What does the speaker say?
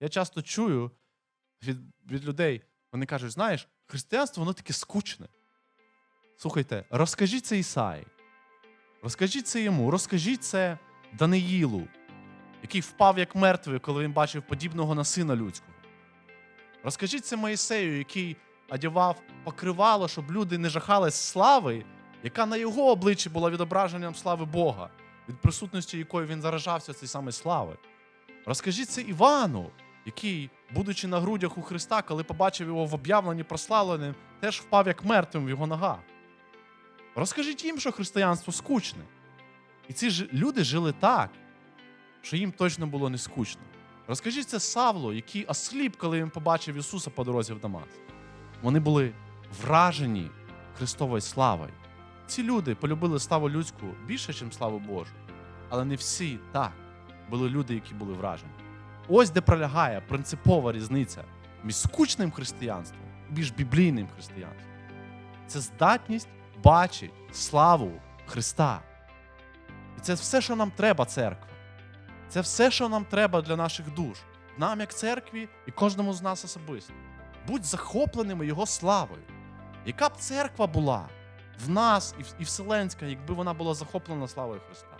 Я часто чую від, від людей, вони кажуть, знаєш, християнство воно таке скучне. Слухайте, розкажіть це Ісаї. Розкажіть це йому, розкажіть це Даниїлу, який впав як мертвий, коли він бачив подібного на сина людського. Розкажіть це Моїсею, який одягав покривало, щоб люди не жахались слави, яка на його обличчі була відображенням слави Бога, від присутності якої він заражався цієї самої слави. Розкажіть це Івану, який, будучи на грудях у Христа, коли побачив його в об'явленні прославленим, теж впав як мертвим в його ногах. Розкажіть їм, що християнство скучне. І ці ж люди жили так, що їм точно було не скучно. Розкажіть це Савлу, який осліп, коли він побачив Ісуса по дорозі в Дамаск. Вони були вражені Христовою славою. Ці люди полюбили славу людську більше, ніж славу Божу. Але не всі так були люди, які були вражені. Ось де пролягає принципова різниця між скучним християнством і між біблійним християнством. Це здатність бачити славу Христа. І це все, що нам треба, церква. Це все, що нам треба для наших душ. Нам, як церкві, і кожному з нас особисто. Будь захопленими Його славою. Яка б церква була в нас і вселенська, якби вона була захоплена славою Христа?